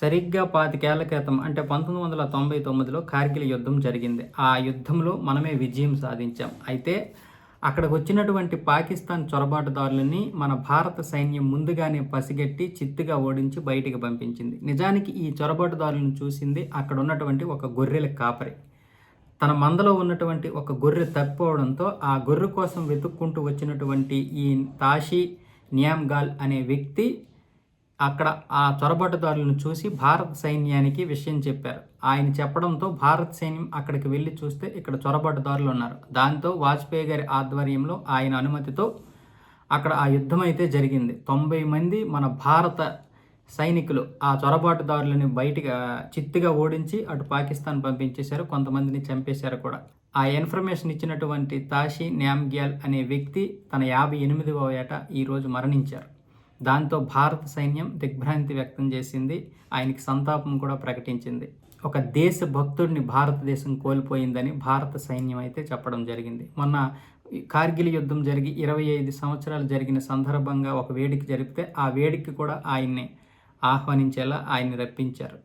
సరిగ్గా పాతికేళ్ళ క్రితం అంటే పంతొమ్మిది వందల తొంభై తొమ్మిదిలో కార్గిల్ యుద్ధం జరిగింది. ఆ యుద్ధంలో మనమే విజయం సాధించాం. అయితే అక్కడికి వచ్చినటువంటి పాకిస్తాన్ చొరబాటుదారులని మన భారత సైన్యం ముందుగానే పసిగట్టి చిత్తుగా ఓడించి బయటికి పంపించింది. నిజానికి ఈ చొరబాటుదారులను చూసింది అక్కడ ఉన్నటువంటి ఒక గొర్రెల కాపరి. తన మందలో ఉన్నటువంటి ఒక గొర్రె తప్పిపోవడంతో ఆ గొర్రె కోసం వెతుక్కుంటూ వచ్చినటువంటి ఈ తాషి నియామ్గాల్ అనే వ్యక్తి అక్కడ ఆ చొరబాటుదారులను చూసి భారత సైన్యానికి విషయం చెప్పారు. ఆయన చెప్పడంతో భారత సైన్యం అక్కడికి వెళ్ళి చూస్తే ఇక్కడ చొరబాటుదారులు ఉన్నారు. దాంతో వాజ్పేయి గారి ఆధ్వర్యంలో ఆయన అనుమతితో అక్కడ ఆ యుద్ధం అయితే జరిగింది. తొంభై మంది మన భారత సైనికులు ఆ చొరబాటుదారులని బయటగా చిత్తుగా ఓడించి అటు పాకిస్తాన్ పంపించేశారు. కొంతమందిని చంపేశారు కూడా. ఆ ఇన్ఫర్మేషన్ ఇచ్చినటువంటి తాషి న్యామ్గ్యాల్ అనే వ్యక్తి తన యాభై ఎనిమిదవ ఏట ఈరోజు మరణించారు. దాంతో భారత సైన్యం దిగ్భ్రాంతి వ్యక్తం చేసింది. ఆయనకి సంతాపం కూడా ప్రకటించింది. ఒక దేశ భక్తుడిని భారతదేశం కోల్పోయిందని భారత సైన్యం అయితే చెప్పడం జరిగింది. మొన్న కార్గిల్ యుద్ధం జరిగి ఇరవై ఐదు సంవత్సరాలు జరిగిన సందర్భంగా ఒక వేడుక జరిపితే ఆ వేడుక కూడా ఆయన్ని ఆహ్వానించేలా ఆయన్ని రప్పించారు.